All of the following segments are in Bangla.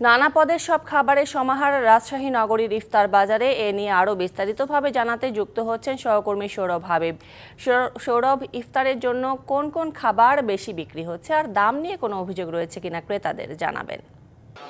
নানা পদের সব খাবারের সমাহার রাজশাহী নগরীর ইফতার বাজারে এ নিয়ে আরও বিস্তারিতভাবে জানাতে যুক্ত হচ্ছেন সহকর্মী সৌরভ হাবিব। সৌরভ ইফতারের জন্য কোন কোন খাবার বেশি বিক্রি হচ্ছে আর দাম নিয়ে কোনো অভিযোগ রয়েছে কিনা ক্রেতাদের জানাবেন।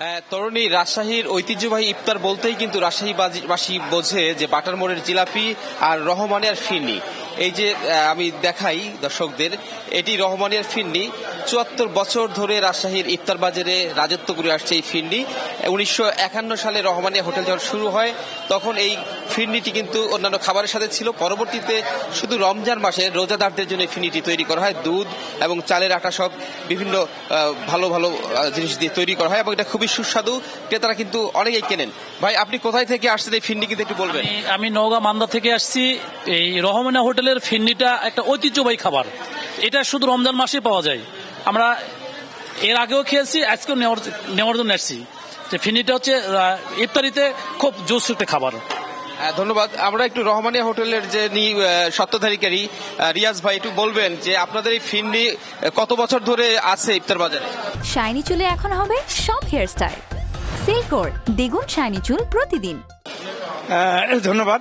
হ্যাঁ, তরুণী রাজশাহীর ঐতিহ্যবাহী ইফতার বলতেই কিন্তু রাজশাহীবাসী বোঝে যে বাটার মোড়ের জিলাপি আর রহমানের ফিরনি এই যে আমি দেখাই দর্শকদের, এটি রহমানের ফিরনি চুয়াত্তর বছর ধরে রাজশাহীর ইফতার বাজারে রাজত্ব করে আসছে এই ফিরনি উনিশশো সালে রহমানিয়া হোটেল যখন শুরু হয়, তখন এই ফিরনিটি কিন্তু অন্যান্য খাবারের সাথে ছিল। পরবর্তীতে শুধু রমজান মাসে রোজাদারদের জন্য ফিরনিটি তৈরি করা হয়। দুধ এবং চালের আটা সব বিভিন্ন ভালো ভালো জিনিস দিয়ে তৈরি করা হয় এবং এটা খুবই সুস্বাদু। ক্রেতারা কিন্তু অনেকেই কেনেন। ভাই, আপনি কোথায় থেকে আসছেন এই ফিরনি কিন্তু একটু বলবেন? আমি- নওগাঁ মান্দা থেকে আসছি। এই রহমানা হোটেলের ফিরনিটা একটা ঐতিহ্যবাহী খাবার। এটা শুধু রমজান মাসে পাওয়া যায়। আমরা এর আগেও খেয়েছি আজকেও নেওয়ার নেওয়ার জন্য আসছি যে ফিরনিটা হচ্ছে ইফতারিতে খুব জোস একটা খাবার। ধন্যবাদ। আমরা একটু রহমানিয়া হোটেলের যে আহ, রিয়াজ ভাই একটু বলবেন যে আপনাদের এই আহ, কত বছর ধরে আছে ইফতার বাজারে? শাইনি চুলে এখন হবে সব হেয়ারস্টাইল। সিল্কোর দ্বিগুণ শাইনি চুল প্রতিদিন। ধন্যবাদ।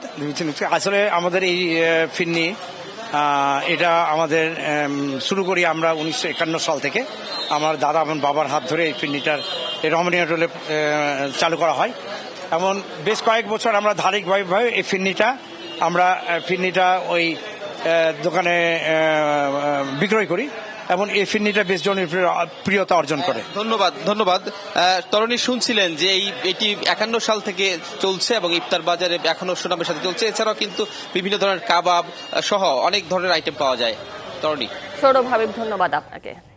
আসলে আমাদের এই ফিরনি এটা আমাদের শুরু করি আমরা উনিশশো একান্ন সাল থেকে। আমার দাদা এবং বাবার হাত ধরে এই ফিরনিটার রমণীয় টোলে চালু করা হয়। এমন বেশ কয়েক বছর আমরা ধারাবাহিকভাবে এই ফিরনিটা, আমরা ফিরনিটা ওই দোকানে বিক্রয় করি। এবং এই ফিরনিটা বেশ জনপ্রিয়তা অর্জন করে। ধন্যবাদ ধন্যবাদ। তরণী শুনছিলেন যে এই এটি একান্ন সাল থেকে চলছে এবং ইফতার বাজারে এখনও সুনামের সাথে চলছে। এছাড়াও কিন্তু বিভিন্ন ধরনের কাবাব সহ অনেক ধরনের আইটেম পাওয়া যায়। তরণী। সৌরভ হাবিব ধন্যবাদ আপনাকে।